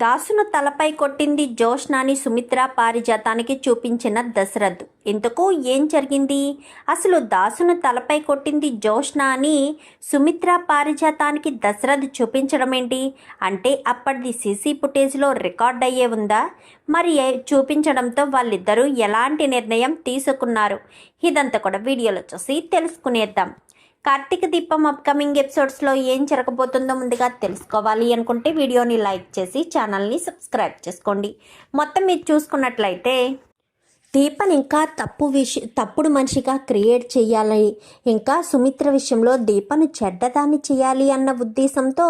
దాసును తలపై కొట్టింది జోష్నాని సుమిత్ర పారిజాతానికి చూపించిన దశరథ్. ఇంతకు ఏం జరిగింది? అసలు దాసును తలపై కొట్టింది జోష్నా అని సుమిత్ర పారిజాతానికి దశరథ్ చూపించడం ఏంటి అంటే అప్పటిది సీసీ ఫుటేజ్లో రికార్డ్ అయ్యే ఉందా? మరి చూపించడంతో వాళ్ళిద్దరూ ఎలాంటి నిర్ణయం తీసుకున్నారు? ఇదంతా కూడా వీడియోలో చూసి తెలుసుకునేద్దాం. కార్తీక దీపం అప్కమింగ్ ఎపిసోడ్స్లో ఏం జరగబోతుందో ముందుగా తెలుసుకోవాలి అనుకుంటే వీడియోని లైక్ చేసి ఛానల్ని సబ్స్క్రైబ్ చేసుకోండి. మొత్తం మీరు చూసుకున్నట్లయితే దీపన్ ఇంకా తప్పు విష తప్పుడు మనిషిగా క్రియేట్ చేయాలి. ఇంకా సుమిత్ర విషయంలో దీపను చెడ్డదాన్ని చేయాలి అన్న ఉద్దేశంతో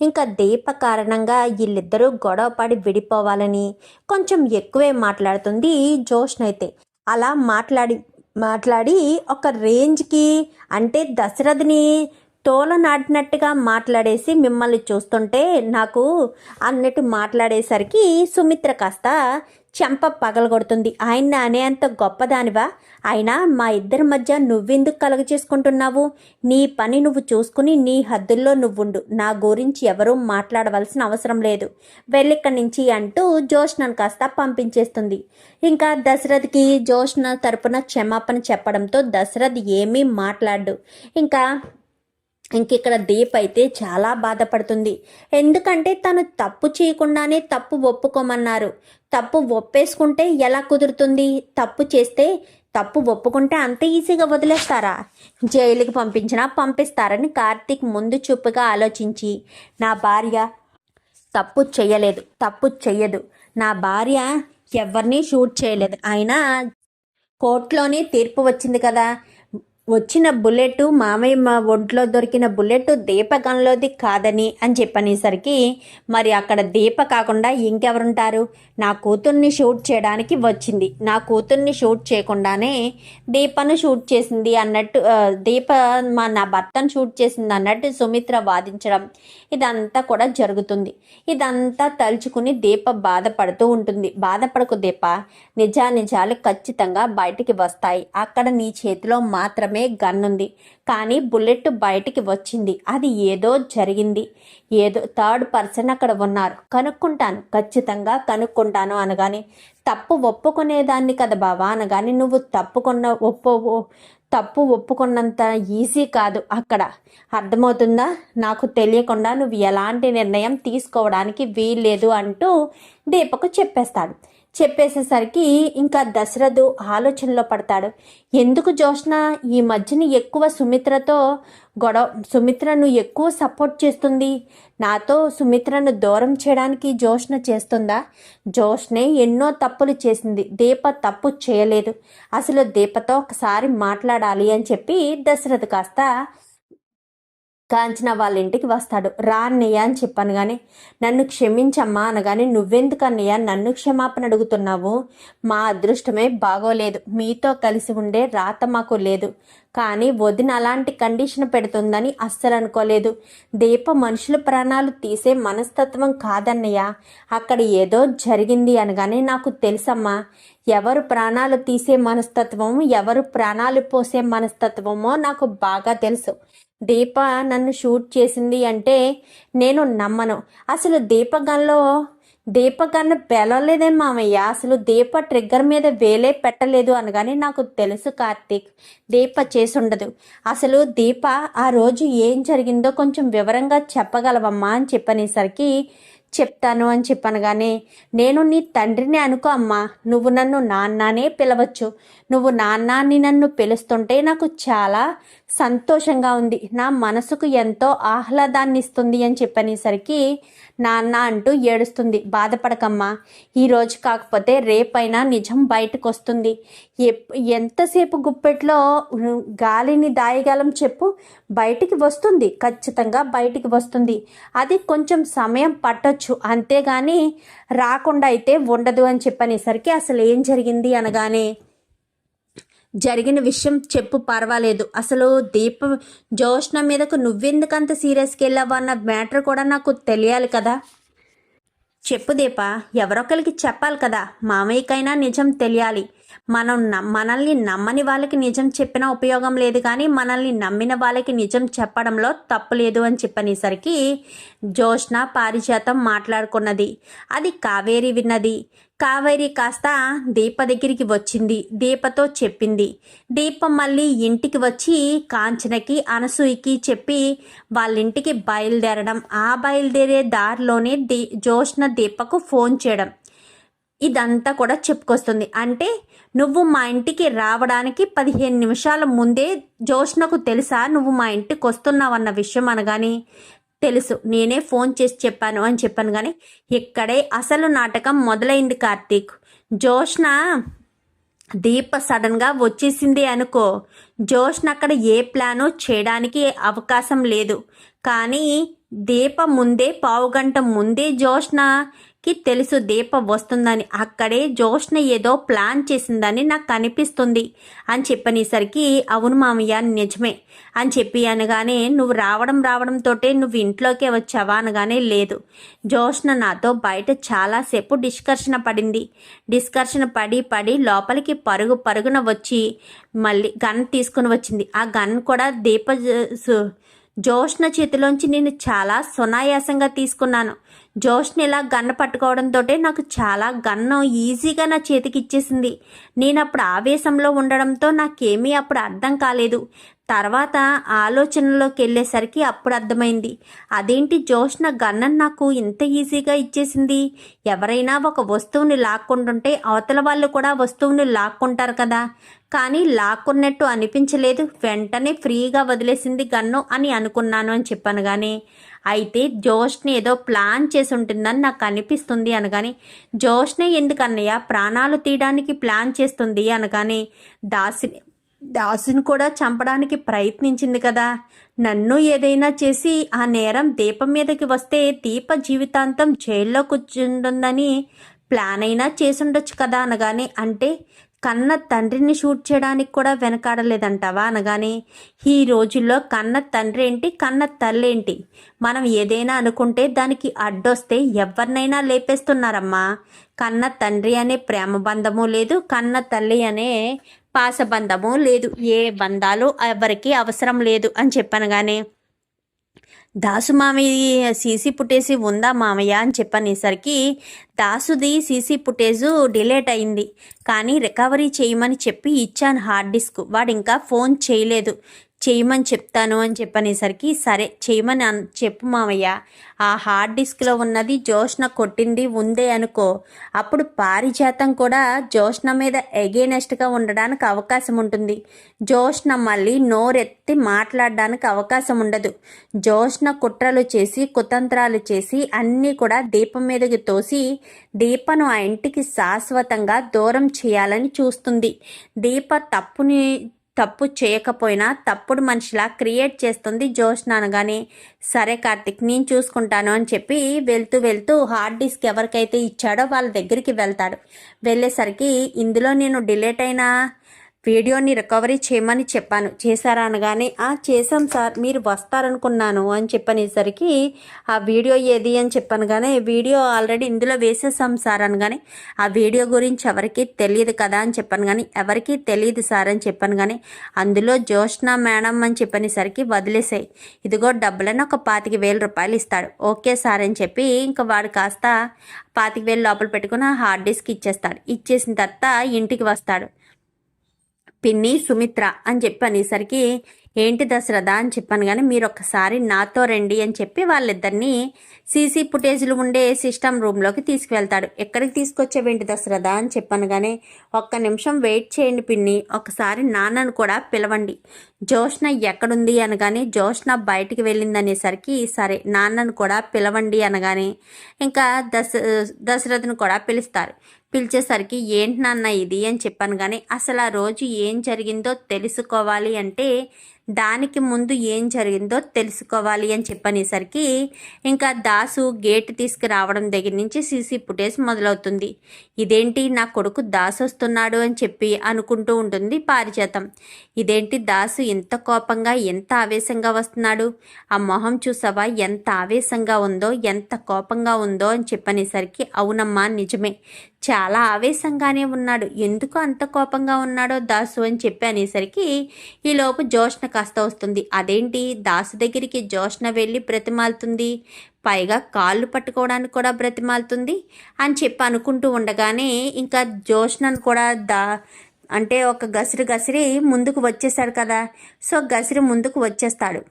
ఇంకా దీప కారణంగా వీళ్ళిద్దరూ గొడవ పడి విడిపోవాలని కొంచెం ఎక్కువే మాట్లాడుతుంది జోష్నైతే. అలా మాట్లాడి మాట్లాడి ఒక రేంజ్కి అంటే దశరథని తోలనాటినట్టుగా మాట్లాడేసి మిమ్మల్ని చూస్తుంటే నాకు అన్నట్టు మాట్లాడేసరికి సుమిత్ర కాస్త చెంప పగలగొడుతుంది. ఆయన అనేంత గొప్పదానివా? అయినా మా ఇద్దరి మధ్య నువ్వెందుకు కలుగ చేసుకుంటున్నావు? నీ పని నువ్వు చూసుకుని నీ హద్దుల్లో నువ్వుండు. నా గురించి ఎవరూ మాట్లాడవలసిన అవసరం లేదు. వెళ్ళిక్కడి నుంచి అంటూ జోష్నను కాస్త పంపించేస్తుంది. ఇంకా దశరథ్కి జోష్న తరపున క్షమాపణ చెప్పడంతో దశరథ్ ఏమీ మాట్లాడు. ఇంకా ఇంక ఇక్కడ దీప్ అయితే చాలా బాధపడుతుంది. ఎందుకంటే తను తప్పు చేయకుండానే తప్పు ఒప్పుకోమన్నారు. తప్పు ఒప్పేసుకుంటే ఎలా కుదురుతుంది? తప్పు చేస్తే తప్పు ఒప్పుకుంటే అంత ఈజీగా వదిలేస్తారా? జైలుకి పంపించినా పంపిస్తారని కార్తీక్ ముందు చూపుగా ఆలోచించి నా భార్య తప్పు చేయలేదు తప్పు చెయ్యదు. నా భార్య ఎవరిని షూట్ చేయలేదు. అయినా కోర్టులోనే తీర్పు వచ్చింది కదా. వచ్చిన బుల్లెట్ మామయ్య మా ఒంట్లో దొరికిన బుల్లెట్ దీపగంలోది కాదని అని చెప్పనేసరికి మరి అక్కడ దీప కాకుండా ఇంకెవరుంటారు? నా కూతుర్ని షూట్ చేయడానికి వచ్చింది. నా కూతుర్ని షూట్ చేయకుండానే దీపను షూట్ చేసింది అన్నట్టు దీప మా నా భర్తను షూట్ చేసింది అన్నట్టు సుమిత్ర వాదించడం ఇదంతా కూడా జరుగుతుంది. ఇదంతా తలుచుకుని దీప బాధపడుతూ ఉంటుంది. బాధపడకు దీప. నిజానిజాలు ఖచ్చితంగా బయటికి వస్తాయి. అక్కడ నీ చేతిలో మాత్రమే గన్ ఉంది కానీ బుల్లెట్ బయటికి వచ్చింది. అది ఏదో జరిగింది. ఏదో థర్డ్ పర్సన్ అక్కడ ఉన్నారు. కనుక్కుంటాను. ఖచ్చితంగా కనుక్కుంటాను అనగానే తప్పు ఒప్పుకునేదాన్ని కదా బావా అనగానే నువ్వు తప్పుకున్న ఒప్పు తప్పు ఒప్పుకున్నంత ఈజీ కాదు అక్కడ. అర్థమవుతుందా? నాకు తెలియకుండా నువ్వు ఎలాంటి నిర్ణయం తీసుకోవడానికి వీల్లేదు అంటూ దీపకు చెప్పేస్తాడు. చెప్పేసేసరికి ఇంకా దశరథు ఆలోచనలో పడతాడు. ఎందుకు జోష్న ఈ మధ్యన ఎక్కువ సుమిత్రతో గొడవ సుమిత్రను ఎక్కువ సపోర్ట్ చేస్తుంది. నాతో సుమిత్రను దూరం చేయడానికి జోష్న చేస్తుందా? జోష్నే ఎన్నో తప్పులు చేసింది. దీప తప్పు చేయలేదు. అసలు దీపతో ఒకసారి మాట్లాడాలి అని చెప్పి దశరథ్ కాస్త కాంచన వాళ్ళ ఇంటికి వస్తాడు. రా అన్నయ్య అని చెప్పాను కానీ నన్ను క్షమించమ్మా అనగానే నువ్వెందుకు అన్నయ్య నన్ను క్షమాపణ అడుగుతున్నావు? మా అదృష్టమే బాగోలేదు. మీతో కలిసి ఉండే రాత మాకు లేదు. కానీ వదిన అలాంటి కండిషన్ పెడుతుందని అస్సలు అనుకోలేదు. దీప మనుషుల ప్రాణాలు తీసే మనస్తత్వం కాదన్నయ్య. అక్కడ ఏదో జరిగింది అనగానే నాకు తెలుసమ్మా. ఎవరు ప్రాణాలు తీసే మనస్తత్వం ఎవరు ప్రాణాలు పోసే మనస్తత్వమో నాకు బాగా తెలుసు. దీప నన్ను షూట్ చేసింది అంటే నేను నమ్మను. అసలు దీపగన్లో దీపగన్ను పేలలేదే మామయ్య. అసలు దీప ట్రిగ్గర్ మీద వేలే పెట్టలేదు అనగానే నాకు తెలుసు కార్తీక్ దీప చేసుండదు. అసలు దీప ఆ రోజు ఏం జరిగిందో కొంచెం వివరంగా చెప్పగలవమ్మా అని చెప్పనేసరికి చెప్తాను అని చెప్పనగానే నేను నీ తండ్రిని అనుకో అమ్మా. నువ్వు నన్ను నాన్ననే పిలవచ్చు. నువ్వు నాన్నాన్ని నన్ను పిలుస్తుంటే నాకు చాలా సంతోషంగా ఉంది. నా మనసుకు ఎంతో ఆహ్లాదాన్ని ఇస్తుంది అని చెప్పనేసరికి నాన్న అంటూ ఏడుస్తుంది. బాధపడకమ్మా. ఈరోజు కాకపోతే రేపైనా నిజం బయటకు వస్తుంది ఎంతసేపు గుప్పెట్లో గాలిని దాయగలం చెప్పు బయటికి వస్తుంది. ఖచ్చితంగా బయటికి వస్తుంది. అది కొంచెం సమయం పట్టొచ్చు. అంతేగాని రాకుండా అయితే ఉండదు అని చెప్పనేసరికి అసలు ఏం జరిగింది అనగానే జరిగిన విషయం చెప్పు పర్వాలేదు. అసలు దీప జోష్ణ మీదకు నువ్వెందుకంత సీరియస్కి వెళ్ళావు అన్న మ్యాటర్ కూడా నాకు తెలియాలి కదా? చెప్పు దీప ఎవరొకరికి చెప్పాలి కదా? మామయ్యకైనా నిజం తెలియాలి. మనం మనల్ని నమ్మని వాళ్ళకి నిజం చెప్పినా ఉపయోగం లేదు కానీ మనల్ని నమ్మిన వాళ్ళకి నిజం చెప్పడంలో తప్పు లేదు అని చెప్పనేసరికి జోష్న పారిజాతం మాట్లాడుకున్నది. అది కావేరి విన్నది. కావేరి కాస్త దీప దగ్గరికి వచ్చింది. దీపతో చెప్పింది. దీప మళ్ళీ ఇంటికి వచ్చి కాంచనకి అనసూయకి చెప్పి వాళ్ళ ఇంటికి బయలుదేరడం. ఆ బయలుదేరే దారిలోనే దీ జోష్న దీపకు ఫోన్ చేయడం. ఇదంతా కూడా చెప్పుకొస్తుంది. అంటే నువ్వు మా ఇంటికి రావడానికి పదిహేను నిమిషాల ముందే జోష్నకు తెలుసా? నువ్వు మా ఇంటికి వస్తున్నావన్న విషయం అనగాని తెలుసు. నేనే ఫోన్ చేసి చెప్పాను అని చెప్పాను కానీ ఇక్కడే అసలు నాటకం మొదలైంది కార్తీక్. జోష్న దీప సడన్గా వచ్చేసింది అనుకో జోష్న అక్కడ ఏ ప్లాను చేయడానికి అవకాశం లేదు. కానీ దీప ముందే పావుగంట ముందే కి తెలుసు దీప వస్తుందని. అక్కడే జోష్న ఏదో ప్లాన్ చేసిందని నాకు కనిపిస్తుంది అని చెప్పనేసరికి అవును మామయ్య నిజమే. అని చెప్పి అనగానే నువ్వు రావడం రావడంతోటే నువ్వు ఇంట్లోకే వచ్చావా? అనగానే లేదు. జోష్న నాతో బయట చాలాసేపు డిస్కర్షన్ పడింది. డిస్కర్షన్ పడి పడి లోపలికి పరుగు పరుగున వచ్చి మళ్ళీ గన్ తీసుకుని వచ్చింది. ఆ గన్ కూడా దీప జోష్న చేతిలోంచి నేను చాలా సునాయాసంగా తీసుకున్నాను. జోష్ని ఇలా గన్న పట్టుకోవడంతో నాకు చాలా గన్ను ఈజీగా నా చేతికి ఇచ్చేసింది నేను అప్పుడు ఆవేశంలో ఉండడంతో నాకేమీ అప్పుడు అర్థం కాలేదు. తర్వాత ఆలోచనలోకి వెళ్ళేసరికి అప్పుడు అర్థమైంది అదేంటి జోష్న గన్నన్ నాకు ఇంత ఈజీగా ఇచ్చేసింది? ఎవరైనా ఒక వస్తువుని లాక్కుంటుంటే అవతల వాళ్ళు కూడా వస్తువుని లాక్కుంటారు కదా. కానీ లాక్కున్నట్టు అనిపించలేదు. వెంటనే ఫ్రీగా వదిలేసింది గన్ను అని అనుకున్నాను అని చెప్పాను కానీ అయితే జోష్ని ఏదో ప్లాన్ చేసి ఉంటుందని నాకు అనిపిస్తుంది అనగాని జోష్నే ఎందుకన్నయ్య? ప్రాణాలు తీయడానికి ప్లాన్ చేస్తుంది అనగాని దాసిని దాసుని కూడా చంపడానికి ప్రయత్నించింది కదా. నన్ను ఏదైనా చేసి ఆ నేరం దీపం మీదకి వస్తే దీప జీవితాంతం జైల్లో కూర్చుంటుందని ప్లాన్ అయినా చేసుండొచ్చు కదా అనగానే అంటే కన్న తండ్రిని షూట్ చేయడానికి కూడా వెనకాడలేదంటావా అనగానే ఈ రోజుల్లో కన్న తండ్రి ఏంటి కన్న తల్లి ఏంటి? మనం ఏదైనా అనుకుంటే దానికి అడ్డొస్తే ఎవరినైనా లేపేస్తున్నారమ్మా. కన్న తండ్రి అనే ప్రేమ బంధము లేదు కన్న తల్లి అనే పాసబంధము లేదు. ఏ బంధాలు ఎవరికి అవసరం లేదు అని చెప్పాను కానీ దాసు మామయ్య సీసీ పుట్టేసి ఉందా మామయ్య అని చెప్పనేసరికి దాసుది సీసీ పుట్టేజు డిలేట్ అయింది. కానీ రికవరీ చేయమని చెప్పి ఇచ్చాను హార్డ్ డిస్క్. వాడు ఇంకా ఫోన్ చేయలేదు. చేయమని చెప్తాను అని చెప్పనేసరికి సరే చేయమని చెప్పు మామయ్య ఆ హార్డ్ డిస్క్లో ఉన్నది జోష్న కొట్టింది ఉందే అనుకో. అప్పుడు పారిజాతం కూడా జోష్న మీద ఎగేనెస్ట్గా ఉండడానికి అవకాశం ఉంటుంది. జోష్న మళ్ళీ నోరెత్తి మాట్లాడడానికి అవకాశం ఉండదు. జోష్న కుట్రలు చేసి కుతంత్రాలు చేసి అన్నీ కూడా దీపం మీదకి తోసి దీపను ఆ ఇంటికి శాశ్వతంగా దూరం చేయాలని చూస్తుంది. దీప తప్పుని తప్పు చేయకపోయినా తప్పుడు మనిషిలా క్రియేట్ చేస్తుంది జోష్న అనగానే సరే కార్తిక్ నేను చూసుకుంటాను అని చెప్పి వెళ్తూ వెళ్తూ హార్డ్ డిస్క్ ఎవరికైతే ఇచ్చాడో వాళ్ళ దగ్గరికి వెళ్తాడు. వెళ్ళేసరికి ఇందులో నేను డిలేట్ అయినా వీడియోని రికవరీ చేయమని చెప్పాను. చేశారా అనగానే ఆ చేశాం సార్ మీరు వస్తారనుకున్నాను అని చెప్పనేసరికి ఆ వీడియో ఏది? అని చెప్పాను కానీ వీడియో ఆల్రెడీ ఇందులో వేసేసాం సార్ అనగానే ఆ వీడియో గురించి ఎవరికీ తెలియదు కదా అని చెప్పాను కానీ ఎవరికీ తెలియదు సార్ అని చెప్పాను కానీ అందులో జోష్న మేడం అని చెప్పనేసరికి వదిలేసాయి. ఇదిగో డబ్బులని ఒక పాతిక వేల రూపాయలు ఇస్తాడు. ఓకే సార్ అని చెప్పి ఇంకా వాడు కాస్త పాతిక వేలు లోపల పెట్టుకుని హార్డ్ డిస్క్ ఇచ్చేస్తాడు. ఇచ్చేసిన తర్వాత ఇంటికి వస్తాడు. పిన్ని సుమిత్ర అని చెప్పి అనేసరికి ఏంటి దశరథ అని చెప్పాను కానీ మీరు ఒక్కసారి నాతో రండి అని చెప్పి వాళ్ళిద్దరిని సీసీ ఫుటేజ్లు ఉండే సిస్టమ్ రూమ్లోకి తీసుకువెళ్తాడు. ఎక్కడికి తీసుకొచ్చేవేంటి దశరథ అని చెప్పాను కానీ ఒక్క నిమిషం వెయిట్ చేయండి పిన్ని. ఒకసారి నాన్నను కూడా పిలవండి. జోష్న ఎక్కడుంది అనగానే జోష్న బయటికి వెళ్ళిందనేసరికి సరే నాన్నను కూడా పిలవండి అనగానే ఇంకా దశ దశరథను కూడా పిలుస్తారు. పిలిచేసరికి ఏంటి నాన్న ఇది? అని చెప్పాను కానీ అసలు ఆ రోజు ఏం జరిగిందో తెలుసుకోవాలి అంటే దానికి ముందు ఏం జరిగిందో తెలుసుకోవాలి అని చెప్పనేసరికి ఇంకా దాసు గేట్ తీసుకురావడం దగ్గర నుంచి సీసీ ఫుటేజ్ మొదలవుతుంది. ఇదేంటి నా కొడుకు దాసు వస్తున్నాడు అని చెప్పి అనుకుంటూ ఉంటుంది పారిజాతం. ఇదేంటి దాసు ఎంత కోపంగా ఎంత ఆవేశంగా వస్తున్నాడు. ఆ మొహం చూసావా? ఎంత ఆవేశంగా ఉందో ఎంత కోపంగా ఉందో అని చెప్పనేసరికి అవునమ్మా నిజమే. చాలా చాలా ఆవేశంగానే ఉన్నాడు. ఎందుకు అంత కోపంగా ఉన్నాడో దాసు అని చెప్పి అనేసరికి ఈలోపు జోష్న కాస్త వస్తుంది. అదేంటి? దాసు దగ్గరికి జోష్న వెళ్ళి బ్రతిమాలుతుంది. పైగా కాళ్ళు పట్టుకోవడానికి కూడా బ్రతిమాలుతుంది అని చెప్పి అనుకుంటూ ఉండగానే ఇంకా జోష్నను కూడా దా అంటే ఒక గసిరి గసిరి ముందుకు వచ్చేసాడు కదా. సో గసిరి ముందుకు వచ్చేస్తాడు.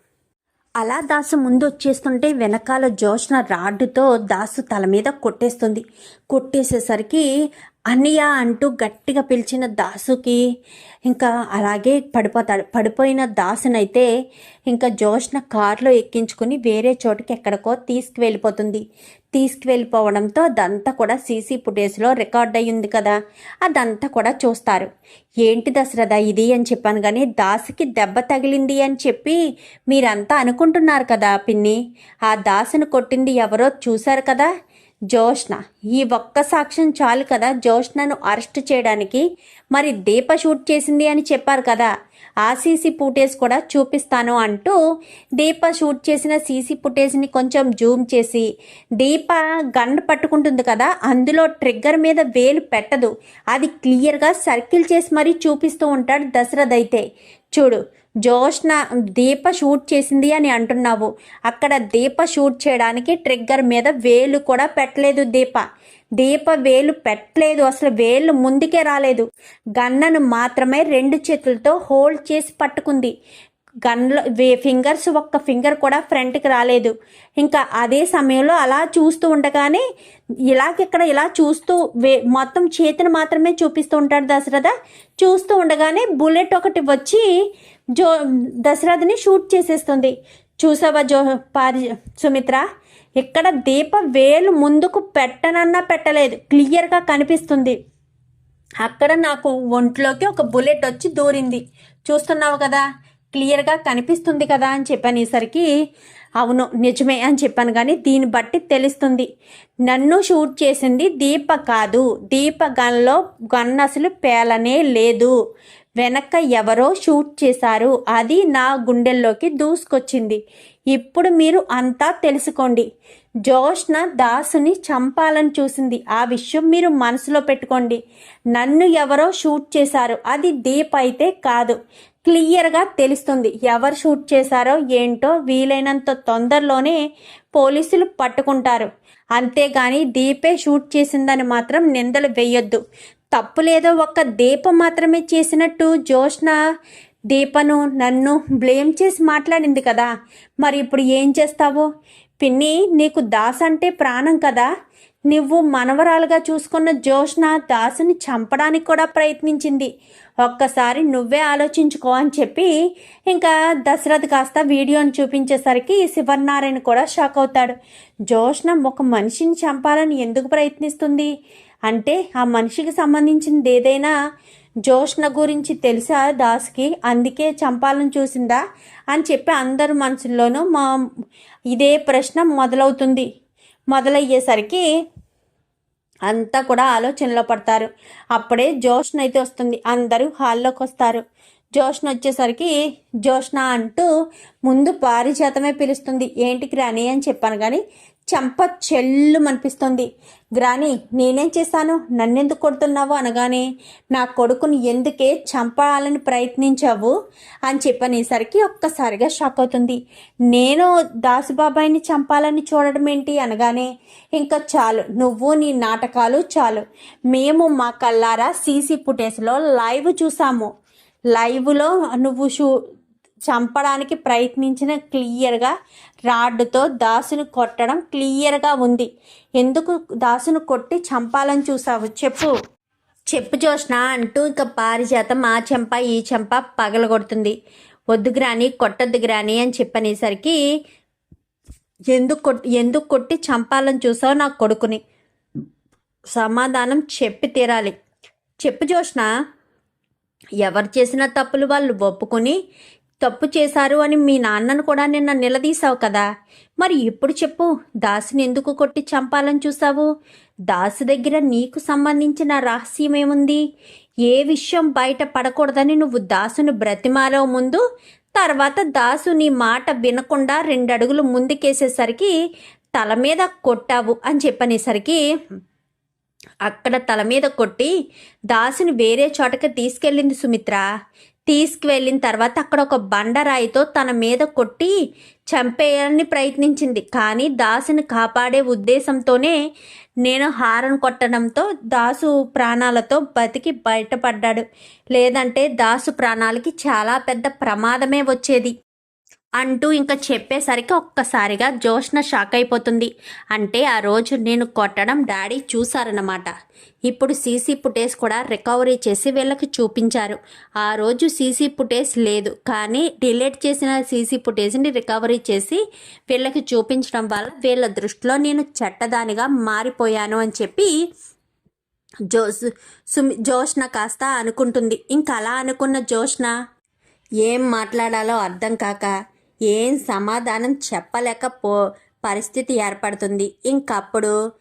అలా దాసు ముందు వచ్చేస్తుంటే వెనకాల జోష్న రాడ్డుతో దాసు తల మీద కొట్టేస్తుంది. కొట్టేసేసరికి అన్నయ్య అంటూ గట్టిగా పిలిచిన దాసుకి ఇంకా అలాగే పడిపోతాడు. పడిపోయిన దాసునైతే ఇంకా జోష్న కారులో ఎక్కించుకుని వేరే చోటుకి ఎక్కడికో తీసుకువెళ్ళిపోతుంది. తీసుకువెళ్ళిపోవడంతో అదంతా కూడా సీసీ ఫుటేజ్లో రికార్డ్ అయ్యింది కదా. అదంతా కూడా చూస్తారు. ఏంటి దశరథ ఇది అని చెప్పాను కానీ దాసుకి దెబ్బ తగిలింది అని చెప్పి మీరంతా అనుకుంటున్నారు కదా పిన్ని. ఆ దాసును కొట్టింది ఎవరో చూశారు కదా? జోష్న ఈ ఒక్క సాక్ష్యం చాలు కదా జోష్నను అరెస్ట్ చేయడానికి? మరి దీప షూట్ చేసింది అని చెప్పారు కదా. ఆ సీసీ ఫుటేజ్ కూడా చూపిస్తాను అంటూ దీప షూట్ చేసిన సీసీ ఫుటేజ్ని కొంచెం జూమ్ చేసి దీప గన్ పట్టుకుంటుంది కదా అందులో ట్రిగ్గర్ మీద వేలు పెట్టదు. అది క్లియర్గా సర్కిల్ చేసి మరీ చూపిస్తూ ఉంటాడు దశరథ్ అయితే. చూడు జోష్న దీప షూట్ చేసింది అని అంటున్నావు. అక్కడ దీప షూట్ చేయడానికి ట్రిగ్గర్ మీద వేలు కూడా పెట్టలేదు దీప. దీప వేలు పెట్టలేదు అసలు వేలు ముందుకే రాలేదు. గన్నను మాత్రమే రెండు చేతులతో హోల్డ్ చేసి పట్టుకుంది. గన్లో వే ఫింగర్స్ ఒక్క ఫింగర్ కూడా ఫ్రంట్కి రాలేదు. ఇంకా అదే సమయంలో అలా చూస్తూ ఉండగానే ఇలాగిక్కడ ఇలా చూస్తూ వే మొత్తం చేతిని మాత్రమే చూపిస్తూ ఉంటాడు దశరథ. చూస్తూ ఉండగానే బుల్లెట్ ఒకటి వచ్చి జో దశరథని షూట్ చేసేస్తుంది. చూసావా జో పారి సుమిత్ర? ఇక్కడ దీప వేలు ముందుకు పెట్టనన్నా పెట్టలేదు. క్లియర్గా కనిపిస్తుంది. అక్కడ నాకు ఒంట్లోకి ఒక బుల్లెట్ వచ్చి దూరింది. చూస్తున్నావు కదా? క్లియర్గా కనిపిస్తుంది కదా అని చెప్పనేసరికి అవును నిజమే అని చెప్పాను కానీ దీన్ని బట్టి తెలుస్తుంది. నన్ను షూట్ చేసింది దీప కాదు. దీప గన్లో గన్ అసలు పేలనే లేదు. వెనక ఎవరో షూట్ చేశారు. అది నా గుండెల్లోకి దూసుకొచ్చింది. ఇప్పుడు మీరు అంతా తెలుసుకోండి. జోష్న దాసుని చంపాలని చూసింది. ఆ విషయం మీరు మనసులో పెట్టుకోండి. నన్ను ఎవరో షూట్ చేశారు. అది దీప్ అయితే కాదు. క్లియర్గా తెలుస్తుంది. ఎవరు షూట్ చేశారో ఏంటో వీలైనంత తొందరలోనే పోలీసులు పట్టుకుంటారు. అంతేగాని దీపే షూట్ చేసిందని మాత్రం నిందలు వేయొద్దు. తప్పు లేదో ఒక్క దీప మాత్రమే చేసినట్టు జోష్న దీపను నన్ను బ్లేమ్ చేసి మాట్లాడింది కదా. మరి ఇప్పుడు ఏం చేస్తావు? పిన్ని నీకు దాస్ అంటే ప్రాణం కదా. నువ్వు మనవరాలుగా చూసుకున్న జోష్న దాసుని చంపడానికి కూడా ప్రయత్నించింది. ఒక్కసారి నువ్వే ఆలోచించుకో అని చెప్పి ఇంకా దశరథ్ కాస్త వీడియోని చూపించేసరికి శివనారాయణ కూడా షాక్ అవుతాడు. జోష్న ఒక మనిషిని చంపాలని ఎందుకు ప్రయత్నిస్తుంది? అంటే ఆ మనిషికి సంబంధించింది ఏదైనా జోష్న గురించి తెలుసా దాస్కి? అందుకే చంపాలని చూసిందా? అని చెప్పి అందరు మనసుల్లోనూ మా ఇదే ప్రశ్న మొదలవుతుంది. మొదలయ్యేసరికి అంతా కూడా ఆలోచనలో పడతారు. అప్పుడే జోష్న అయితే వస్తుంది. అందరూ హాల్లోకి వస్తారు. జోష్న వచ్చేసరికి జోష్న అంటూ ముందు పారిజాతమే పిలుస్తుంది. ఏంటికి రాని? అని చెప్పాను కానీ చెంప చెల్లు అనిపిస్తుంది గ్రాని నేనేం చేశాను? నన్నెందుకు కొడుతున్నావు? అనగానే నా కొడుకుని ఎందుకే చంపాలని ప్రయత్నించావు? అని చెప్పనేసరికి ఒక్కసారిగా షాక్ అవుతుంది. నేను దాసుబాబాయిని చంపాలని చూడడం ఏంటి? అనగానే ఇంకా చాలు నువ్వు నీ నాటకాలు చాలు. మేము మా కల్లారా సీసీ ఫుటేజ్లో లైవ్ చూసాము లైవ్లో నువ్వు షూ చంపడానికి ప్రయత్నించిన క్లియర్గా రాడ్డుతో దాసును కొట్టడం క్లియర్గా ఉంది. ఎందుకు దాసును కొట్టి చంపాలని చూసావు? చెప్పు. చెప్పు జోష్న అంటూ ఇక పారిజాతం ఆ చెంప ఈ చెంప పగలగొడుతుంది వద్దు గ్రాని కొట్టద్దు గ్రాని అని చెప్పనేసరికి ఎందుకు కొట్టి ఎందుకు కొట్టి చంపాలని చూసావు నా కొడుకుని? సమాధానం చెప్పి తీరాలి. చెప్పు జోష్న. ఎవరు చేసిన తప్పులు వాళ్ళు ఒప్పుకొని తప్పు చేశారు అని మీ నాన్నను కూడా నిన్న నిలదీశావు కదా. మరి ఇప్పుడు చెప్పు దాసుని ఎందుకు కొట్టి చంపాలని చూసావు దాసు దగ్గర నీకు సంబంధించిన రహస్యం ఏముంది ఏ విషయం బయట పడకూడదని నువ్వు దాసును బ్రతిమాలో ముందు? తర్వాత దాసు నీ మాట వినకుండా రెండు అడుగులు ముందుకేసేసరికి తల మీద కొట్టావు అని చెప్పనేసరికి అక్కడ తల మీద కొట్టి దాసుని వేరే చోటకి తీసుకెళ్ళింది సుమిత్ర. తీసుకువెళ్ళిన తర్వాత అక్కడ ఒక బండరాయితో తన మీద కొట్టి చంపేయాలని ప్రయత్నించింది. కానీ దాసుని కాపాడే ఉద్దేశంతోనే నేను హారన్ కొట్టడంతో దాసు ప్రాణాలతో బతికి బయటపడ్డాడు. లేదంటే దాసు ప్రాణాలకి చాలా పెద్ద ప్రమాదమే వచ్చేది. అంటూ ఇంకా చెప్పేసరికి ఒక్కసారిగా జోష్న షాక్ అయిపోతుంది. అంటే ఆ రోజు నేను కొట్టడం డాడీ చూశారన్నమాట. ఇప్పుడు సీసీ ఫుటేజ్ కూడా రికవరీ చేసి వీళ్ళకి చూపించారు. ఆ రోజు సీసీ ఫుటేజ్ లేదు. కానీ డిలీట్ చేసిన సీసీ ఫుటేజ్ని రికవరీ చేసి వీళ్ళకి చూపించడం వల్ల వీళ్ళ దృష్టిలో నేను చెట్టదానిగా మారిపోయాను అని చెప్పి జోస్ సుమి జోష్న కాస్త అనుకుంటుంది. ఇంకా అలా అనుకున్న జోష్న ఏం మాట్లాడాలో అర్థం కాక ఏం సమాధానం చెప్పలేక పో పరిస్థితి ఏర్పడుతుంది. ఇంకప్పుడు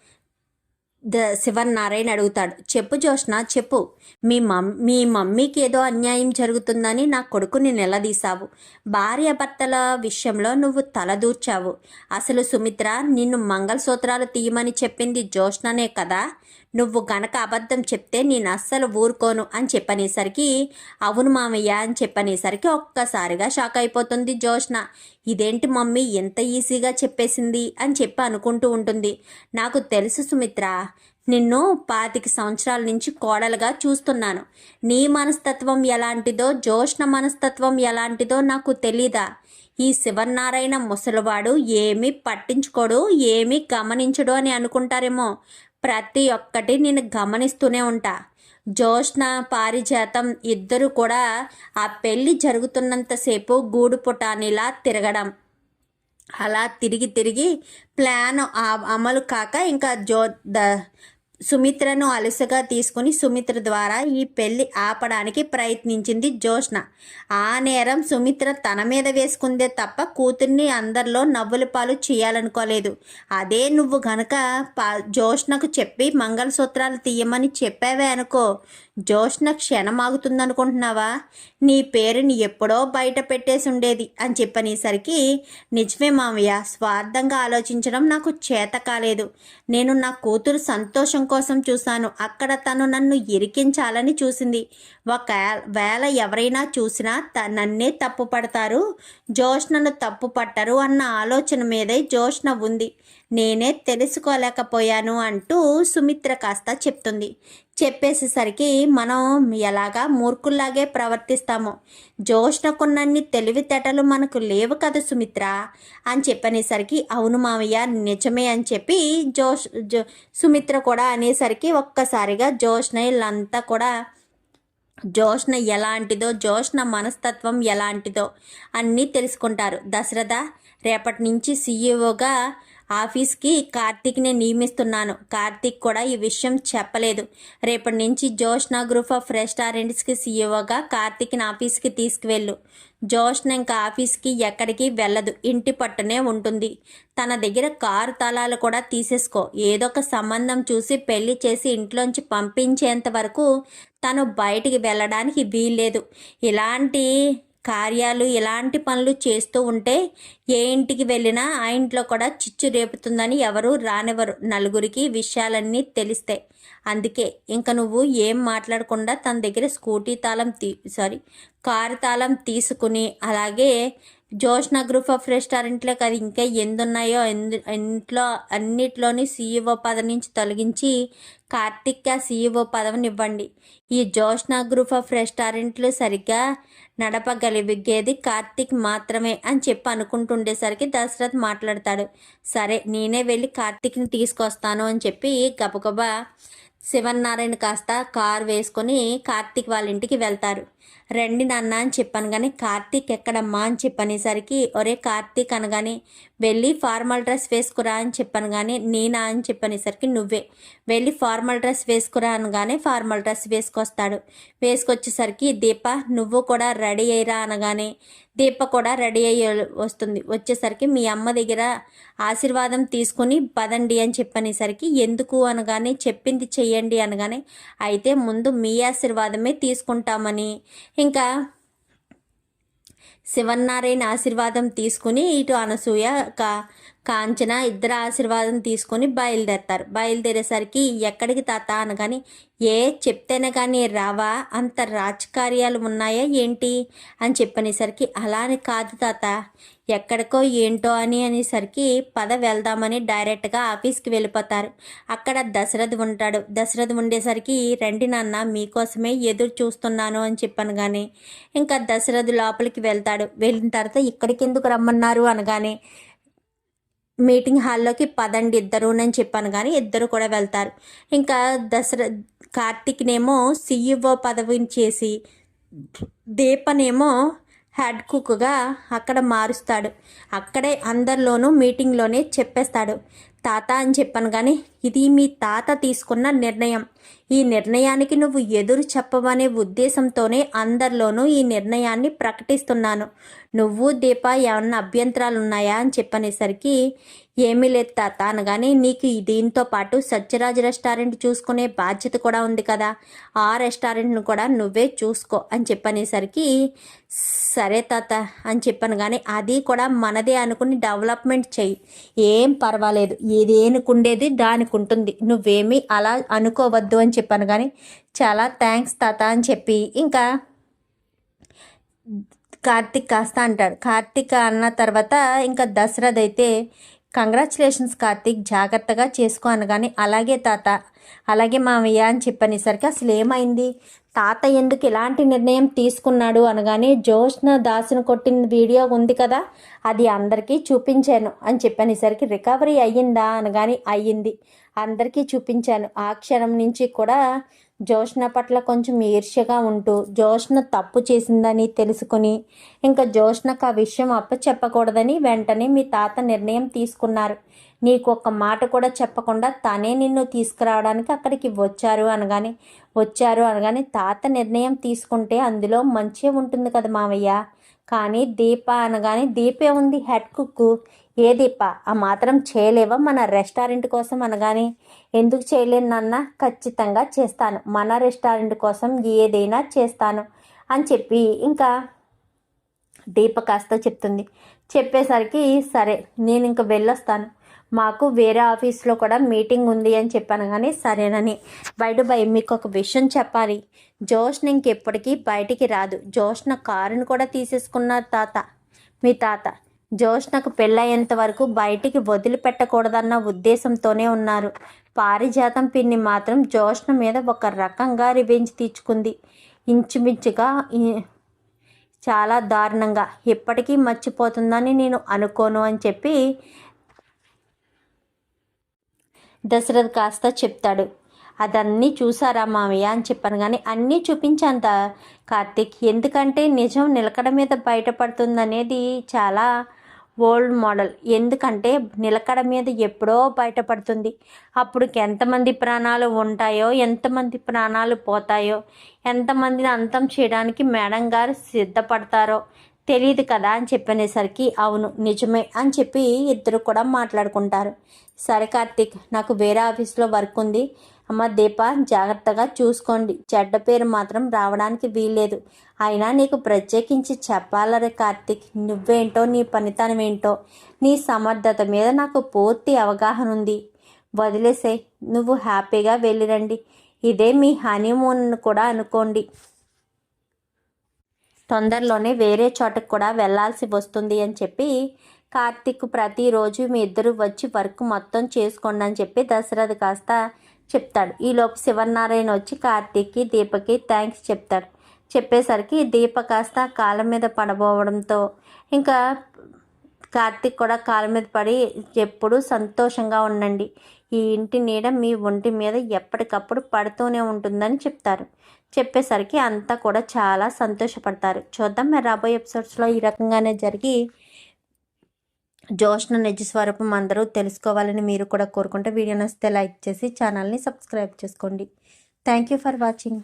ద శివనారాయణ అడుగుతాడు చెప్పు జోష్న చెప్పు. మీ మమ్ మీ మమ్మీకి ఏదో అన్యాయం జరుగుతుందని నా కొడుకుని నిలదీశావు భార్యాభర్తల విషయంలో నువ్వు తలదూర్చావు. అసలు సుమిత్ర నిన్ను మంగళసూత్రాలు తీయమని చెప్పింది జోష్ననే కదా? నువ్వు గనక అబద్ధం చెప్తే నేను అస్సలు ఊరుకోను అని చెప్పనేసరికి అవును మామయ్య అని చెప్పనేసరికి ఒక్కసారిగా షాక్ అయిపోతుంది జోష్న ఇదేంటి మమ్మీ ఎంత ఈజీగా చెప్పేసింది అని చెప్పి అనుకుంటూ ఉంటుంది. నాకు తెలుసు సుమిత్ర నిన్ను పాతిక సంవత్సరాల నుంచి కోడలుగా చూస్తున్నాను. నీ మనస్తత్వం ఎలాంటిదో జోష్ణ మనస్తత్వం ఎలాంటిదో నాకు తెలీదా? ఈ శివనారాయణ ముసలివాడు ఏమీ పట్టించుకోడు ఏమీ గమనించడు అని అనుకుంటారేమో. ప్రతి ఒక్కటి నేను గమనిస్తూనే ఉంటా. జోష్ణ పారిజాతం ఇద్దరు కూడా ఆ పెళ్ళి జరుగుతున్నంతసేపు గూడు పుటానిలా తిరగడం. అలా తిరిగి తిరిగి ప్లాన్ అమలు కాక ఇంకా జో ద సుమిత్రను అలసగా తీసుకుని సుమిత్ర ద్వారా ఈ పెళ్ళి ఆపడానికి ప్రయత్నించింది జోష్న ఆ నేరం సుమిత్ర తన మీద వేసుకుందే తప్ప కూతుర్ని అందరిలో నవ్వుల పాలు చేయాలనుకోలేదు. అదే నువ్వు గనక పా జోష్నకు చెప్పి మంగళసూత్రాలు తీయమని చెప్పావే అనుకో. జోష్న క్షణమాగుతుందనుకుంటున్నావా? నీ పేరుని ఎప్పుడో బయట పెట్టేసి ఉండేది అని చెప్పనేసరికి నిజమే మామయ్య స్వార్థంగా ఆలోచించడం నాకు చేత కాలేదు. నేను నా కూతురు సంతోషం కోసం చూశాను. అక్కడ తను నన్ను ఇరికించాలని చూసింది. ఒకవేళ ఎవరైనా చూసినా త నన్నే తప్పు పడతారు జోష్నను తప్పు పట్టరు అన్న ఆలోచన మీదే జోష్న ఉంది నేనే తెలుసుకోలేకపోయాను అంటూ సుమిత్ర కాస్త చెప్తుంది. చెప్పేసేసరికి మనం ఎలాగా మూర్ఖుల్లాగే ప్రవర్తిస్తాము? జోష్నకున్నన్ని తెలివితేటలు మనకు లేవు కదా సుమిత్ర? అని చెప్పనేసరికి అవును మామయ్య నిజమే అని చెప్పి జోష్ జో సుమిత్ర కూడా అనేసరికి ఒక్కసారిగా జోష్న వీళ్ళంతా కూడా జోష్న ఎలాంటిదో జోష్న మనస్తత్వం ఎలాంటిదో అన్నీ తెలుసుకుంటారు. దశరథ రేపటి నుంచి సీఈఓగా ఆఫీస్కి కార్తీక్ని నియమిస్తున్నాను. కార్తీక్ కూడా ఈ విషయం చెప్పలేదు. రేపటి నుంచి జోష్నా గ్రూప్ ఆఫ్ రెస్టారెంట్స్కి సీఈఓగా కార్తీక్ని ఆఫీస్కి తీసుకువెళ్ళు. జోష్న ఇంకా ఆఫీస్కి ఎక్కడికి వెళ్ళదు. ఇంటి పట్టునే ఉంటుంది. తన దగ్గర కారు తాళాలు కూడా తీసేసుకో. ఏదో ఒక సంబంధం చూసి పెళ్ళి చేసి ఇంట్లోంచి పంపించేంత వరకు తను బయటికి వెళ్ళడానికి వీల్లేదు. ఇలాంటి కార్యాలు ఇలాంటి పనులు చేస్తూ ఉంటే ఏ ఇంటికి వెళ్ళినా ఆ ఇంట్లో కూడా చిచ్చు రేపుతుందని ఎవరు రానివ్వరు. నలుగురికి విషయాలన్నీ తెలిస్తాయి అందుకే ఇంకా నువ్వు ఏం మాట్లాడకుండా తన దగ్గర స్కూటీ తాళం తీ సారీ కారు తాళం తీసుకుని అలాగే జోష్న గ్రూప్ ఆఫ్ రెస్టారెంట్లో కాదు ఇంకా ఎందున్నాయో ఎందు ఇంట్లో అన్నిట్లోని సీఈఓ పదవి నుంచి తొలగించి కార్తిక్ ఆ సీఈఓ పదవిని ఇవ్వండి ఈ జోష్న గ్రూప్ ఆఫ్ రెస్టారెంట్లు సరిగ్గా నడపగలిగేది కార్తీక్ మాత్రమే అని చెప్పి అనుకుంటుండేసరికి దశరథ్ మాట్లాడతాడు. సరే నేనే వెళ్ళి కార్తీక్ని తీసుకొస్తాను అని చెప్పి గబగబా శివనారాయణ కాస్త కారు వేసుకొని కార్తీక్ వాళ్ళ ఇంటికి వెళ్తారు. రండి నాన్న అని చెప్పాను కానీ కార్తీక్ ఎక్కడమ్మా అని చెప్పనేసరికి ఒరే కార్తీక్ అనగానే వెళ్ళి ఫార్మల్ డ్రెస్ వేసుకురా అని చెప్పాను కానీ నేనా అని చెప్పనేసరికి నువ్వే. వెళ్ళి ఫార్మల్ డ్రెస్ వేసుకురా అనగానే ఫార్మల్ డ్రెస్ వేసుకొస్తాడు. వేసుకొచ్చేసరికి దీప నువ్వు కూడా రెడీ అయ్యిరా అనగానే దీప కూడా రెడీ అయ్యి వస్తుంది. వచ్చేసరికి మీ అమ్మ దగ్గర ఆశీర్వాదం తీసుకుని పదండి అని చెప్పనేసరికి ఎందుకు అనగానే చెప్పింది చెయ్యండి అనగానే అయితే ముందు మీ ఆశీర్వాదమే తీసుకుంటామని. ఇంకా శివన్నారాయణ ఆశీర్వాదం తీసుకుని ఇటు అనసూయ కాంచన ఇద్దరు ఆశీర్వాదం తీసుకొని బయలుదేరతారు. బయలుదేరేసరికి ఎక్కడికి తాత అనగాని ఏ చెప్తేనే కానీ రావా? అంత రాజకార్యాలు ఉన్నాయా ఏంటి? అని చెప్పనేసరికి అలా అని కాదు తాత. ఎక్కడికో ఏంటో అని అనేసరికి పద వెళ్దామని డైరెక్ట్గా ఆఫీస్కి వెళ్ళిపోతారు. అక్కడ దశరథ్ ఉంటాడు. దశరథ్ ఉండేసరికి రండి నాన్న మీకోసమే ఎదురు చూస్తున్నాను అని చెప్పాను కానీ ఇంకా దశరథ్ లోపలికి వెళ్తాడు. వెళ్ళిన తర్వాత ఇక్కడికి ఎందుకు రమ్మన్నారు? అనగానే మీటింగ్ హాల్లోకి పదండి ఇద్దరు నేను చెప్పాను కానీ ఇద్దరు కూడా వెళ్తారు. ఇంకా దసరా కార్తిక్నేమో సీఈఓ పదవిని చేసి దీపనేమో హెడ్ కుక్గా అక్కడ మారుస్తాడు. అక్కడే అందరిలోనూ మీటింగ్లోనే చెప్పేస్తాడు. తాత అని చెప్పాను కానీ ఇది మీ తాత తీసుకున్న నిర్ణయం. ఈ నిర్ణయానికి నువ్వు ఎదురు చెప్పవనే ఉద్దేశంతోనే అందరిలోనూ ఈ నిర్ణయాన్ని ప్రకటిస్తున్నాను. నువ్వు దీప ఏమన్నా అభ్యంతరాలు ఉన్నాయా అని చెప్పనేసరికి ఏమీ లేదు తాత అనగానే నీకు దీంతో పాటు సత్యరాజ్ రెస్టారెంట్ చూసుకునే బాధ్యత కూడా ఉంది కదా. ఆ రెస్టారెంట్ను కూడా నువ్వే చూసుకో అని చెప్పనేసరికి సరే తాత అని చెప్పాను కానీ అది కూడా మనదే అనుకుని డెవలప్మెంట్ చెయ్యి. ఏం పర్వాలేదు. ఏదేనుకుండేది దానికి ఉంటుంది నువ్వేమీ అలా అనుకోవద్దు. అని చెప్పాను కానీ చాలా థ్యాంక్స్ తాత అని చెప్పి ఇంకా కార్తిక్ కాస్త అంటాడు. కార్తిక్ అన్న తర్వాత ఇంకా దశరథ్ అయితే కంగ్రాచులేషన్స్ కార్తిక్ జాగ్రత్తగా చేసుకో అనగానే అలాగే తాత అలాగే మామయ్య అని చెప్పనేసరికి అసలు ఏమైంది? తాత ఎందుకు ఇలాంటి నిర్ణయం తీసుకున్నాడు అనగానే జోష్న దాసును కొట్టిన వీడియో ఉంది కదా అది అందరికీ చూపించాను అని చెప్పనేసరికి రికవరీ అయ్యిందా అనగానే అయ్యింది. అందరికీ చూపించాను. ఆ క్షణం నుంచి కూడా జోష్ణ పట్ల కొంచెం ఈర్ష్యగా ఉంటూ జోష్ణ తప్పు చేసిందని తెలుసుకుని ఇంకా జోష్ణకు ఆ విషయం అప్ప చెప్పకూడదని వెంటనే మీ తాత నిర్ణయం తీసుకున్నారు. నీకు ఒక్క మాట కూడా చెప్పకుండా తనే నిన్ను తీసుకురావడానికి అక్కడికి వచ్చారు అనగానే వచ్చారు అనగానే తాత నిర్ణయం తీసుకుంటే అందులో మంచి ఉంటుంది కదా మావయ్య. కానీ దీప అనగానే దీపే ఉంది హెడ్ కుక్ ఏ దీప? ఆ మాత్రం చేయలేవా? మన రెస్టారెంట్ కోసం అనగానే. ఎందుకు చేయలేను నాన్న? ఖచ్చితంగా చేస్తాను. మన రెస్టారెంట్ కోసం ఏదైనా చేస్తాను అని చెప్పి ఇంకా దీప కాస్త చెప్తుంది. చెప్పేసరికి సరే నేను ఇంక వెళ్ళొస్తాను. మాకు వేరే ఆఫీస్లో కూడా మీటింగ్ ఉంది అని చెప్పాను కానీ సరేనని బయట బై మీకు ఒక విషయం చెప్పాలి. జోష్ని ఇంకెప్పటికీ బయటికి రాదు. జోష్న కారుని కూడా తీసేసుకున్నారు తాత మీ తాత. జోష్నకు పెళ్ళయ్యేంత వరకు బయటికి వదిలిపెట్టకూడదన్న ఉద్దేశంతోనే ఉన్నారు. పారిజాతం పిన్ని మాత్రం జోష్న మీద ఒక రకంగా రివెంజ్ తీర్చుకుంది. ఇంచుమించుగా చాలా దారుణంగా. ఇప్పటికీ మర్చిపోతుందని నేను అనుకోను అని చెప్పి దశరథ్ కాస్త చెప్తాడు. అదన్నీ చూసారా మామయ్య? అని చెప్పాను కానీ అన్నీ చూపించాంత కార్తీక్. ఎందుకంటే నిజం నిలకడ మీద బయటపడుతుందనేది చాలా ఓల్డ్ మోడల్. ఎందుకంటే నిలకడ మీద ఎప్పుడో బయటపడుతుంది. అప్పుడు ఎంతమంది ప్రాణాలు ఉంటాయో ఎంతమంది ప్రాణాలు పోతాయో ఎంతమందిని అంతం చేయడానికి మేడం గారు సిద్ధపడతారో తెలియదు కదా అని చెప్పనేసరికి అవును నిజమే అని చెప్పి ఇద్దరు కూడా మాట్లాడుకుంటారు. సరే కార్తీక్ నాకు వేరే ఆఫీస్లో వర్క్ ఉంది. అమ్మ దీప జాగ్రత్తగా చూసుకోండి. చెడ్డ పేరు మాత్రం రావడానికి వీల్లేదు. అయినా నీకు ప్రత్యేకించి చెప్పాలరే కార్తిక్ నువ్వేంటో నీ పనితనం ఏంటో నీ సమర్థత మీద నాకు పూర్తి అవగాహన ఉంది. వదిలేసే నువ్వు హ్యాపీగా వెళ్ళిరండి. ఇదే మీ హనీమూన్ కూడా అనుకోండి. తొందరలోనే వేరే చోటకు కూడా వెళ్ళాల్సి వస్తుంది అని చెప్పి కార్తిక్ ప్రతిరోజు మీ ఇద్దరు వచ్చి వర్క్ మొత్తం చేసుకోండి అని చెప్పి దశరథ్ కాస్త చెప్తాడు. ఈలోపు శివనారాయణ వచ్చి కార్తీక్కి దీపకి థ్యాంక్స్ చెప్తాడు. చెప్పేసరికి దీప కాస్త కాళ్ళ మీద పడబోవడంతో ఇంకా కార్తీక్ కూడా కాళ్ళ మీద పడి ఎప్పుడు సంతోషంగా ఉండండి. ఈ ఇంటి నీడ మీ ఒంటి మీద ఎప్పటికప్పుడు పడుతూనే ఉంటుందని చెప్తారు. చెప్పేసరికి అంతా కూడా చాలా సంతోషపడతారు. చూద్దాం మరి రాబోయే ఎపిసోడ్స్లో ఈ రకంగానే జరిగి జోష్న నిజ స్వరూపం అందరూ తెలుసుకోవాలని మీరు కూడా కోరుకుంటే వీడియో నచ్చితే లైక్ చేసి ఛానల్ని సబ్స్క్రైబ్ చేసుకోండి. Thank you for watching